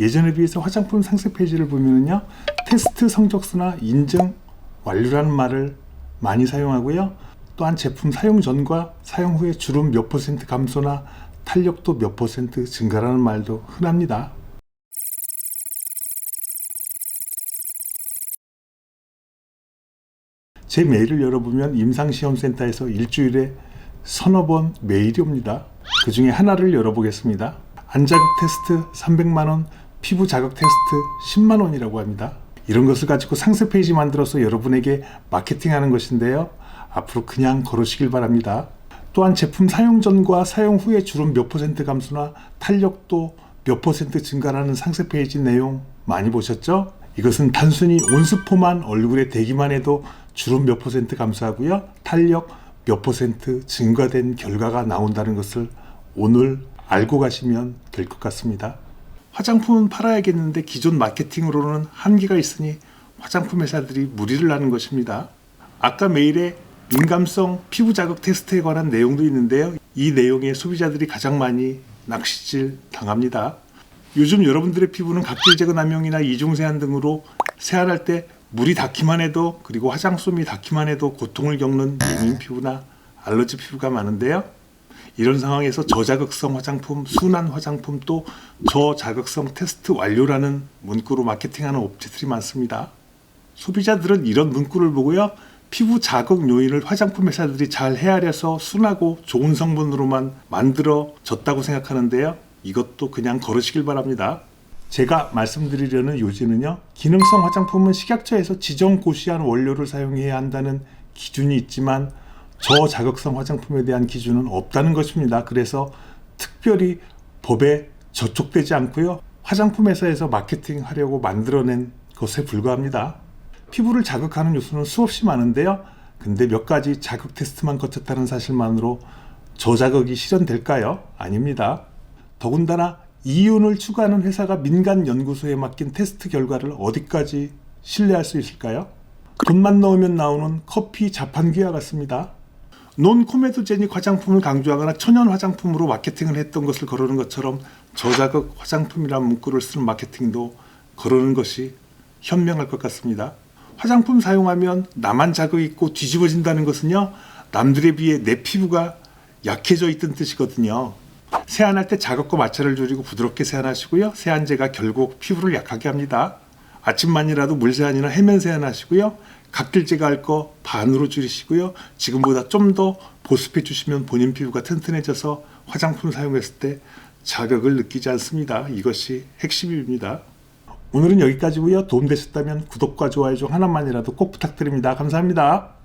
예전에 비해서 화장품 상세 페이지를 보면은요 테스트 성적수나 인증 완료라는 말을 많이 사용하고요 또한 제품 사용 전과 사용 후에 주름 몇 퍼센트 감소나 탄력도 몇 퍼센트 증가라는 말도 흔합니다. 제 메일을 열어보면 임상시험센터에서 일주일에 서너 번 메일이 옵니다. 그 중에 하나를 열어보겠습니다. 안자극 테스트 300만원, 피부 자극 테스트 10만 원이라고 합니다. 이런 것을 가지고 상세 페이지 만들어서 여러분에게 마케팅하는 것인데요. 앞으로 그냥 걸으시길 바랍니다. 또한 제품 사용 전과 사용 후에 주름 몇 퍼센트 감소나 탄력도 몇 퍼센트 증가라는 상세 페이지 내용 많이 보셨죠? 이것은 단순히 온스포만 얼굴에 대기만 해도 주름 몇 퍼센트 감소하고요. 탄력 몇 퍼센트 증가된 결과가 나온다는 것을 오늘 알고 가시면 될 것 같습니다. 화장품은 팔아야겠는데 기존 마케팅으로는 한계가 있으니 화장품 회사들이 무리를 하는 것입니다. 아까 메일에 민감성 피부 자극 테스트에 관한 내용도 있는데요. 이 내용에 소비자들이 가장 많이 낚시질 당합니다. 요즘 여러분들의 피부는 각질 제거 남용이나 이중 세안 등으로 세안할 때 물이 닿기만 해도 그리고 화장솜이 닿기만 해도 고통을 겪는 예민 피부나 알러지 피부가 많은데요. 이런 상황에서 저자극성 화장품, 순한 화장품 또 저자극성 테스트 완료라는 문구로 마케팅하는 업체들이 많습니다. 소비자들은 이런 문구를 보고요. 피부 자극 요인을 화장품 회사들이 잘 헤아려서 순하고 좋은 성분으로만 만들어졌다고 생각하는데요. 이것도 그냥 걸으시길 바랍니다. 제가 말씀드리려는 요지는요. 기능성 화장품은 식약처에서 지정 고시한 원료를 사용해야 한다는 기준이 있지만 저자극성 화장품에 대한 기준은 없다는 것입니다. 그래서 특별히 법에 저촉되지 않고요. 화장품 회사에서 마케팅 하려고 만들어낸 것에 불과합니다. 피부를 자극하는 요소는 수없이 많은데요. 근데 몇 가지 자극 테스트만 거쳤다는 사실만으로 저자극이 실현될까요? 아닙니다. 더군다나 이윤을 추구하는 회사가 민간 연구소에 맡긴 테스트 결과를 어디까지 신뢰할 수 있을까요? 돈만 넣으면 나오는 커피 자판기와 같습니다. 논 코메도제닉 화장품을 강조하거나 천연 화장품으로 마케팅을 했던 것을 거르는 것처럼 저자극 화장품이라는 문구를 쓰는 마케팅도 거르는 것이 현명할 것 같습니다. 화장품 사용하면 나만 자극 있고 뒤집어진다는 것은요 남들에 비해 내 피부가 약해져 있던 뜻이거든요. 세안할 때 자극과 마찰을 줄이고 부드럽게 세안하시고요. 세안제가 결국 피부를 약하게 합니다. 아침만이라도 물세안이나 해면 세안하시고요. 각질 제거할 거 반으로 줄이시고요. 지금보다 좀 더 보습해 주시면 본인 피부가 튼튼해져서 화장품 사용했을 때 자극을 느끼지 않습니다. 이것이 핵심입니다. 오늘은 여기까지고요. 도움 되셨다면 구독과 좋아요 중 하나만이라도 꼭 부탁드립니다. 감사합니다.